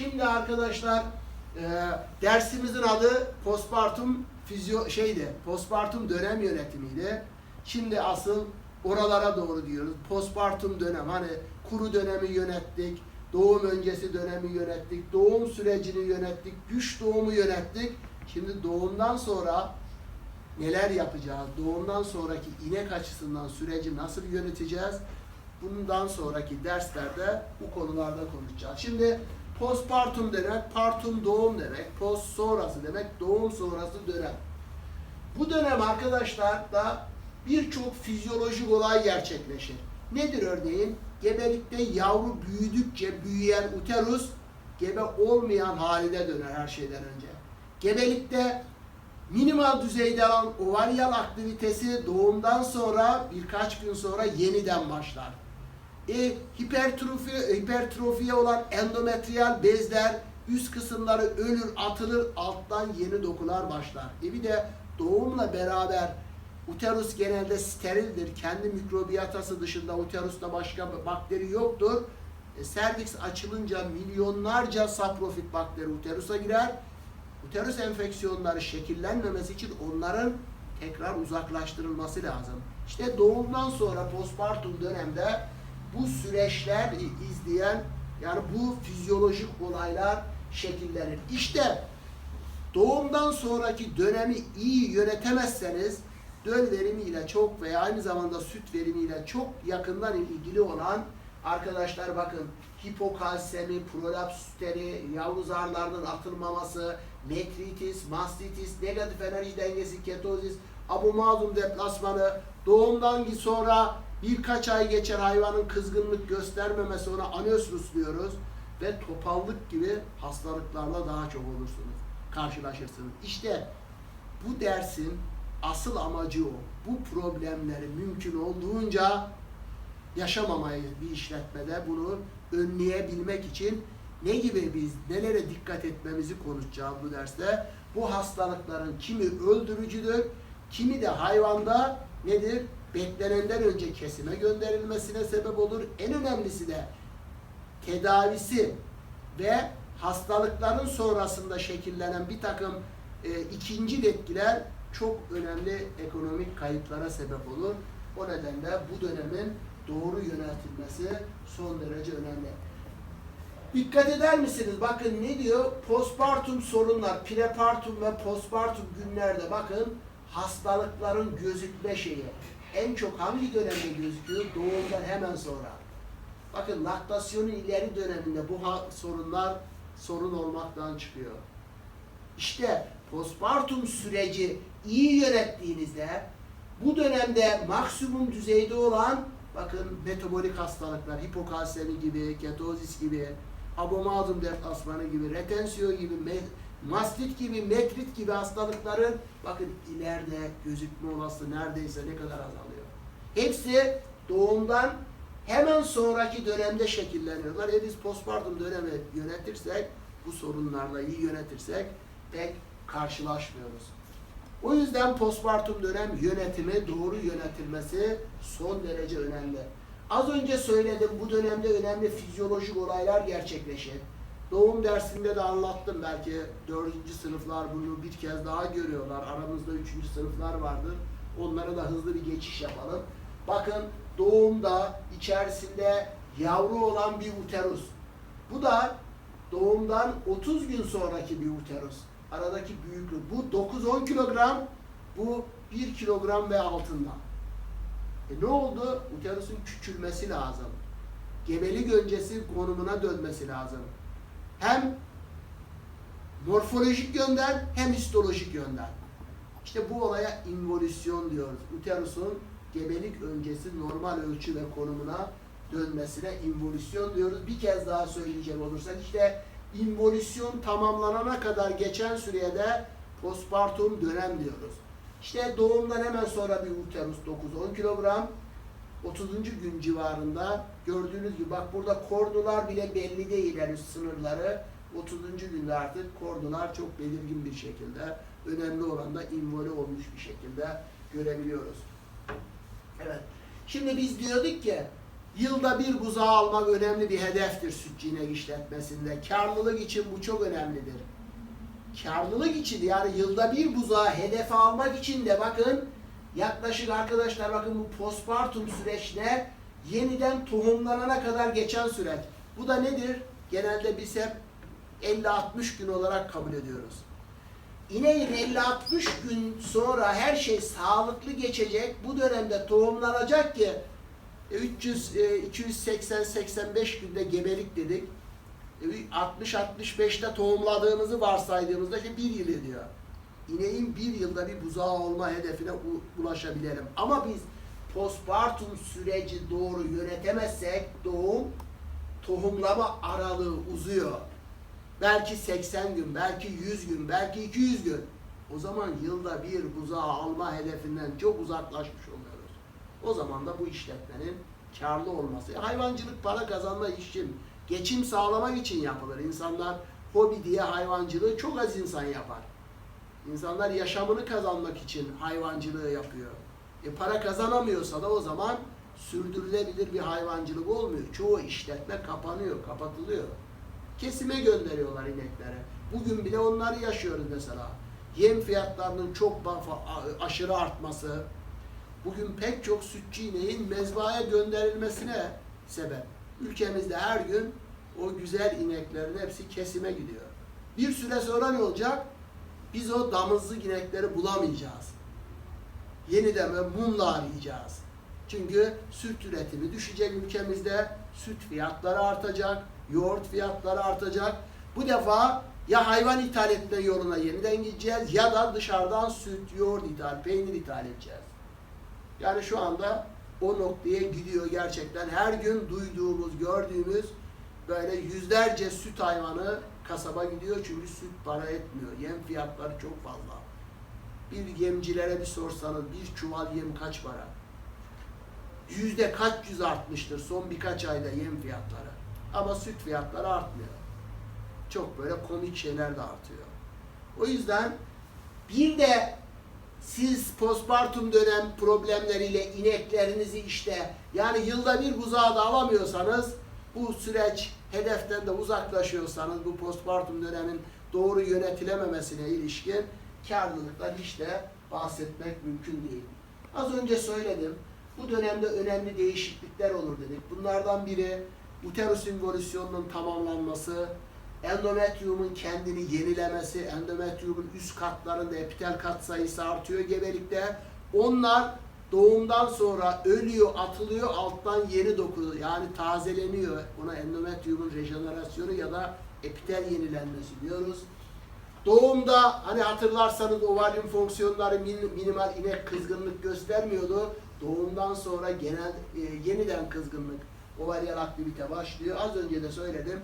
Şimdi arkadaşlar e, dersimizin adı postpartum fizyo şeydi. Postpartum dönem yönetimiydi. Şimdi asıl oralara doğru diyoruz. Postpartum dönem hani kuru dönemi yönettik. Doğum öncesi dönemi yönettik. Doğum sürecini yönettik. Güç doğumu yönettik. Şimdi doğumdan sonra neler yapacağız? Doğumdan sonraki inek açısından süreci nasıl yöneteceğiz? Bundan sonraki derslerde bu konularda konuşacağız. Şimdi postpartum demek, partum doğum demek, post sonrası demek, doğum sonrası dönem. Bu dönem arkadaşlar da birçok fizyolojik olay gerçekleşir. Nedir örneğin? Gebelikte yavru büyüdükçe büyüyen uterus gebe olmayan haline döner her şeyden önce. Gebelikte minimal düzeyde olan ovaryal aktivitesi doğumdan sonra birkaç gün sonra yeniden başlar. E, hipertrofi, hipertrofiye olan endometriyal bezler üst kısımları ölür, atılır, alttan yeni dokular başlar. E bir de doğumla beraber uterus genelde sterildir. Kendi mikrobiyatası dışında uterusta başka bakteri yoktur. E, serviks açılınca milyonlarca saprofit bakteri uterusa girer. Uterus enfeksiyonları şekillenmemesi için onların tekrar uzaklaştırılması lazım. İşte doğumdan sonra postpartum dönemde bu süreçler izleyen yani bu fizyolojik olaylar şekillenir. İşte doğumdan sonraki dönemi iyi yönetemezseniz döl verimiyle çok veya aynı zamanda süt verimiyle çok yakından ilgili olan arkadaşlar bakın hipokalsemi, prolaps süteri, yavru zarlarının atılmaması, metritis, mastitis, negatif enerji dengesi, ketozis, abumazum deplasmanı, doğumdan sonra birkaç ay geçer hayvanın kızgınlık göstermemesi ona anosrus diyoruz ve topallık gibi hastalıklarla daha çok olursunuz, karşılaşırsınız. İşte bu dersin asıl amacı o. Bu problemleri mümkün olduğunca yaşamamayı bir işletmede bunu önleyebilmek için ne gibi biz nelere dikkat etmemizi konuşacağız bu derste. Bu hastalıkların kimi öldürücüdür, kimi de hayvanda nedir? Beklenenden önce kesime gönderilmesine sebep olur. En önemlisi de tedavisi ve hastalıkların sonrasında şekillenen bir takım e, ikinci etkiler çok önemli ekonomik kayıplara sebep olur. O nedenle bu dönemin doğru yönetilmesi son derece önemli. Dikkat eder misiniz? Bakın ne diyor? Postpartum sorunlar, prepartum ve postpartum günlerde bakın hastalıkların gözükme şeyi. En çok hangi dönemde gözüküyor? Doğumdan hemen sonra. Bakın laktasyonun ileri döneminde bu sorunlar sorun olmaktan çıkıyor. İşte postpartum süreci iyi yönettiğinizde bu dönemde maksimum düzeyde olan bakın metabolik hastalıklar, hipokalsemi gibi, ketozis gibi, abomasum deplasmanı gibi, retensiyon gibi, mastit gibi, metrit gibi hastalıkların bakın ileride gözükme olasılığı neredeyse ne kadar azalıyor. Hepsi doğumdan hemen sonraki dönemde şekilleniyorlar. E biz postpartum dönemi yönetirsek, bu sorunlarla iyi yönetirsek pek karşılaşmıyoruz. O yüzden postpartum dönem yönetimi, doğru yönetilmesi son derece önemli. Az önce söyledim bu dönemde önemli fizyolojik olaylar gerçekleşir. Doğum dersinde de anlattım belki dördüncü sınıflar bunu bir kez daha görüyorlar. Aramızda üçüncü sınıflar vardır. Onlara da hızlı bir geçiş yapalım. Bakın doğumda içerisinde yavru olan bir uterus. Bu da doğumdan 30 gün sonraki bir uterus. Aradaki büyüklük. Bu 9-10 kilogram, bu 1 kilogram ve altında. E ne oldu? Uterusun küçülmesi lazım. Gebelik öncesi konumuna dönmesi lazım. Hem morfolojik yönden hem histolojik yönden. İşte bu olaya involüsyon diyoruz. Uterusun gebelik öncesi normal ölçü ve konumuna dönmesine involüsyon diyoruz. Bir kez daha söyleyecek olursak işte involüsyon tamamlanana kadar geçen süreye de postpartum dönem diyoruz. İşte doğumdan hemen sonra bir uterus 9-10 kilogram 30. gün civarında gördüğünüz gibi bak burada kordular bile belli değil henüz sınırları. 30. günde artık kordular çok belirgin bir şekilde önemli olan da invole olmuş bir şekilde görebiliyoruz. Evet. Şimdi biz diyorduk ki Yılda bir buzağı almak önemli bir hedeftir sütçü inek işletmesinde. Karlılık için bu çok önemlidir. Karlılık için yani yılda bir buzağı hedefe almak için de bakın yaklaşık arkadaşlar bakın bu postpartum süreçte yeniden tohumlanana kadar geçen süreç. Bu da nedir? Genelde biz hep 50-60 gün olarak kabul ediyoruz. İneğin 50-60 gün sonra her şey sağlıklı geçecek. Bu dönemde tohumlanacak ki e, 300 e, 280 85 günde gebelik dedik. E, 60-65'te tohumladığımızı varsaydığımızda işte bir yıl ediyor. İneğin bir yılda bir buzağı olma hedefine ulaşabilirim. Ama biz postpartum süreci doğru yönetemezsek doğum tohumlama aralığı uzuyor. Belki 80 gün, belki 100 gün, belki 200 gün. O zaman yılda bir buzağı alma hedefinden çok uzaklaşmış oluyoruz. O zaman da bu işletmenin karlı olması. Hayvancılık para kazanma için, geçim sağlamak için yapılır. İnsanlar hobi diye hayvancılığı çok az insan yapar. İnsanlar yaşamını kazanmak için hayvancılığı yapıyor. E para kazanamıyorsa da o zaman sürdürülebilir bir hayvancılık olmuyor. Çoğu işletme kapanıyor, kapatılıyor. Kesime gönderiyorlar ineklere. Bugün bile onları yaşıyoruz mesela. Yem fiyatlarının çok aşırı artması, bugün pek çok sütçü ineğin mezbahaya gönderilmesine sebep. Ülkemizde her gün o güzel ineklerin hepsi kesime gidiyor. Bir süre sonra ne olacak? Biz o damızlık inekleri bulamayacağız. Yeniden ve mumla arayacağız. Çünkü süt üretimi düşecek ülkemizde, süt fiyatları artacak, yoğurt fiyatları artacak. Bu defa ya hayvan ithal etme yoluna yeniden gideceğiz ya da dışarıdan süt, yoğurt ithal, peynir ithal edeceğiz. Yani şu anda o noktaya gidiyor gerçekten. Her gün duyduğumuz, gördüğümüz böyle yüzlerce süt hayvanı kasaba gidiyor çünkü süt para etmiyor. Yem fiyatları çok fazla. Bir yemcilere bir sorsanız bir çuval yem kaç para? Yüzde kaç yüz artmıştır son birkaç ayda yem fiyatları. Ama süt fiyatları artmıyor. Çok böyle komik şeyler de artıyor. O yüzden bir de siz postpartum dönem problemleriyle ineklerinizi işte yani yılda bir buzağı da alamıyorsanız bu süreç hedeften de uzaklaşıyorsanız bu postpartum dönemin doğru yönetilememesine ilişkin karlılıktan hiç de bahsetmek mümkün değil. Az önce söyledim. Bu dönemde önemli değişiklikler olur dedik. Bunlardan biri uterus involüsyonunun tamamlanması, endometriumun kendini yenilemesi, endometriumun üst katlarında epitel kat sayısı artıyor gebelikte. Onlar doğumdan sonra ölüyor, atılıyor, alttan yeni doku yani tazeleniyor. Buna endometriumun rejenerasyonu ya da epitel yenilenmesi diyoruz. Doğumda hani hatırlarsanız ovaryum fonksiyonları min- minimal inek kızgınlık göstermiyordu. Doğumdan sonra genel e, yeniden kızgınlık, ovaryal aktivite başlıyor. Az önce de söyledim.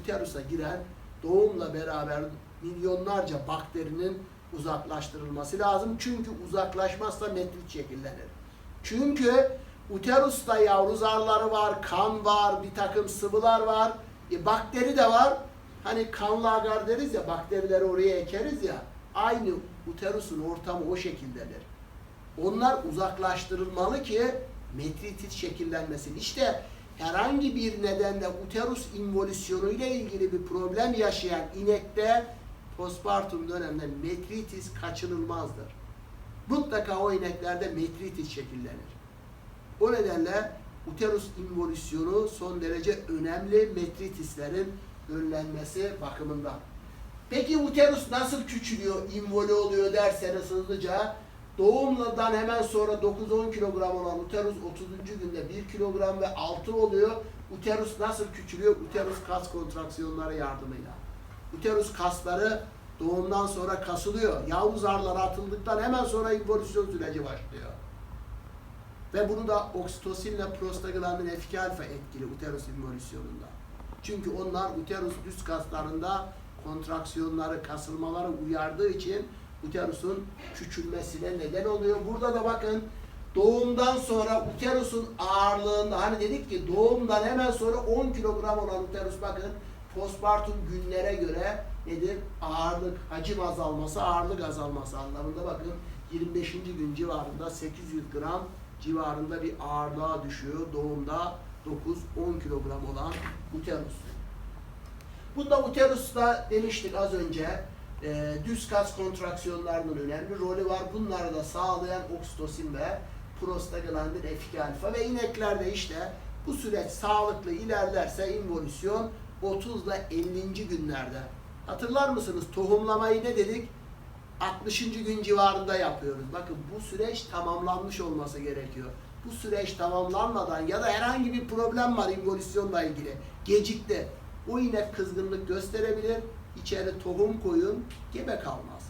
Uterusa giren doğumla beraber milyonlarca bakterinin uzaklaştırılması lazım. Çünkü uzaklaşmazsa metrit şekillenir. Çünkü uterusta yavru zarları var, kan var, bir takım sıvılar var, e, bakteri de var. Hani kanlı agar deriz ya, bakterileri oraya ekeriz ya. Aynı uterusun ortamı o şekildedir. Onlar uzaklaştırılmalı ki metritit şekillenmesin. İşte herhangi bir nedenle uterus involüsyonu ile ilgili bir problem yaşayan inekte postpartum dönemde metritis kaçınılmazdır. Mutlaka o ineklerde metritis şekillenir. O nedenle uterus involüsyonu son derece önemli metritislerin önlenmesi bakımından. Peki uterus nasıl küçülüyor, involü oluyor derseniz hızlıca doğumdan hemen sonra 9-10 kilogram olan uterus 30. günde 1 kilogram ve 6 oluyor. Uterus nasıl küçülüyor? Uterus kas kontraksiyonları yardımıyla. Uterus kasları doğumdan sonra kasılıyor. Yavru zarları atıldıktan hemen sonra involüsyon süreci başlıyor. Ve bunu da oksitosinle prostaglandin F2 alfa etkili uterus involüsyonunda. Çünkü onlar uterus üst kaslarında kontraksiyonları, kasılmaları uyardığı için uterusun küçülmesine neden oluyor. Burada da bakın doğumdan sonra uterusun ağırlığında hani dedik ki doğumdan hemen sonra 10 kilogram olan uterus bakın postpartum günlere göre nedir? Ağırlık, hacim azalması, ağırlık azalması anlamında bakın 25. gün civarında 800 gram civarında bir ağırlığa düşüyor doğumda 9-10 kilogram olan uterus. Bunda uterusta demiştik az önce e, düz kas kontraksiyonlarının önemli rolü var. Bunları da sağlayan oksitosin ve prostaglandin F2 alfa ve ineklerde işte bu süreç sağlıklı ilerlerse involüsyon 30 ile 50. günlerde. Hatırlar mısınız? Tohumlamayı ne dedik? 60. gün civarında yapıyoruz. Bakın bu süreç tamamlanmış olması gerekiyor. Bu süreç tamamlanmadan ya da herhangi bir problem var involüsyonla ilgili. Gecikti. O inek kızgınlık gösterebilir. İçeri tohum koyun, gebe kalmaz.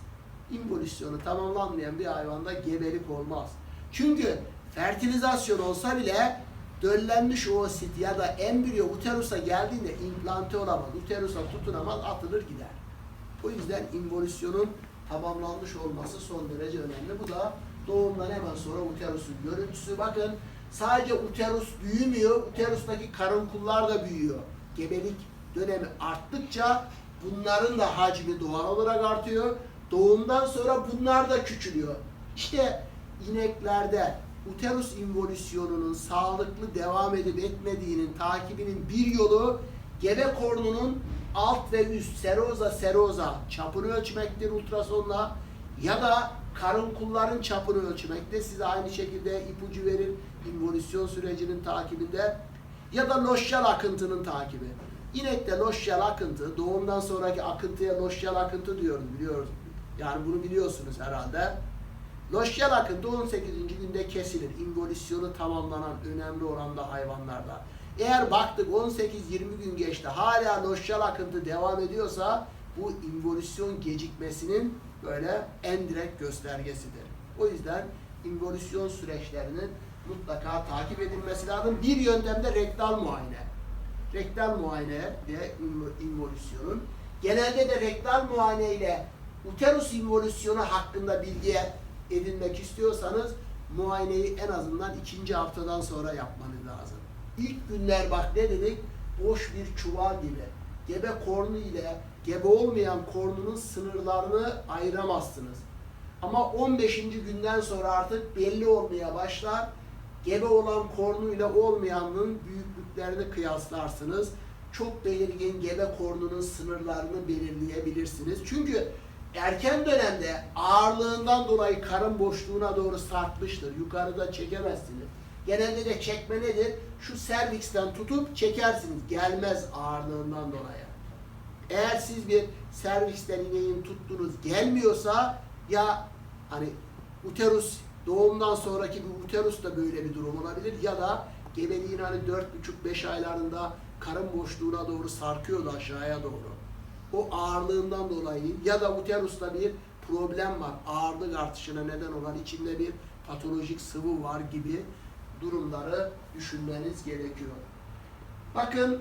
İnvolüsyonu tamamlanmayan bir hayvanda gebelik olmaz. Çünkü fertilizasyon olsa bile döllenmiş oosit ya da embriyo uterusa geldiğinde implante olamaz. Uterusa tutunamaz, atılır gider. O yüzden involüsyonun tamamlanmış olması son derece önemli. Bu da doğumdan hemen sonra uterusun görüntüsü. Bakın sadece uterus büyümüyor, uterustaki karınkullar da büyüyor. Gebelik dönemi arttıkça bunların da hacmi doğal olarak artıyor. Doğumdan sonra bunlar da küçülüyor. İşte ineklerde uterus involüsyonunun sağlıklı devam edip etmediğinin takibinin bir yolu gebe kornunun alt ve üst seroza seroza çapını ölçmektir ultrasonla ya da karınkulların çapını ölçmekte size aynı şekilde ipucu verir involüsyon sürecinin takibinde ya da loşyal akıntının takibi. İnekte loşyal akıntı, doğumdan sonraki akıntıya loşyal akıntı diyoruz biliyoruz. Yani bunu biliyorsunuz herhalde. Loşyal akıntı 18. günde kesilir. İnvolüsyonu tamamlanan önemli oranda hayvanlarda. Eğer baktık 18-20 gün geçti hala loşyal akıntı devam ediyorsa bu involüsyon gecikmesinin böyle en direkt göstergesidir. O yüzden involüsyon süreçlerinin mutlaka takip edilmesi lazım. Bir yöntem de rektal muayene. Rektal muayene ve involüsyonun. Genelde de rektal muayene ile uterus involüsyonu hakkında bilgi edinmek istiyorsanız muayeneyi en azından ikinci haftadan sonra yapmanız lazım. İlk günler bak ne dedik? Boş bir çuval gibi. Gebe kornu ile gebe olmayan kornunun sınırlarını ayıramazsınız. Ama 15. günden sonra artık belli olmaya başlar. Gebe olan kornuyla olmayanın büyüklüklerini kıyaslarsınız. Çok belirgin gebe kornunun sınırlarını belirleyebilirsiniz. Çünkü erken dönemde ağırlığından dolayı karın boşluğuna doğru sarkmıştır. Yukarıda çekemezsiniz. Genelde de çekme nedir? Şu servisten tutup çekersiniz. Gelmez ağırlığından dolayı. Eğer siz bir servisten ineğin tuttuğunuz gelmiyorsa ya hani uterus doğumdan sonraki bir uterus da böyle bir durum olabilir ya da gebeliğin hani 4,5-5 aylarında karın boşluğuna doğru sarkıyordu aşağıya doğru. O ağırlığından dolayı ya da uterusta bir problem var. Ağırlık artışına neden olan içinde bir patolojik sıvı var gibi durumları düşünmeniz gerekiyor. Bakın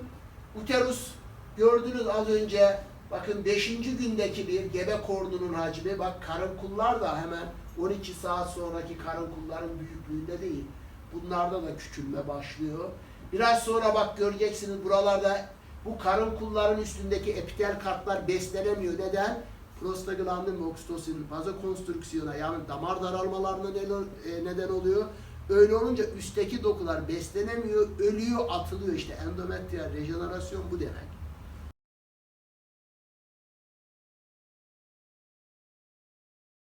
uterus gördünüz az önce bakın 5. gündeki bir gebe kornunun hacmi bak karınkullar da hemen 12 saat sonraki karınkulların büyüklüğünde değil. Bunlarda da küçülme başlıyor. Biraz sonra bak göreceksiniz buralarda bu karınkulların üstündeki epitel katlar beslenemiyor. Neden? Prostaglandin ve oksitosin vazokonstrüksiyona yani damar daralmalarına neden- e, neden oluyor. Öyle olunca üstteki dokular beslenemiyor, ölüyor, atılıyor. İşte endometriyal rejenerasyon bu demek.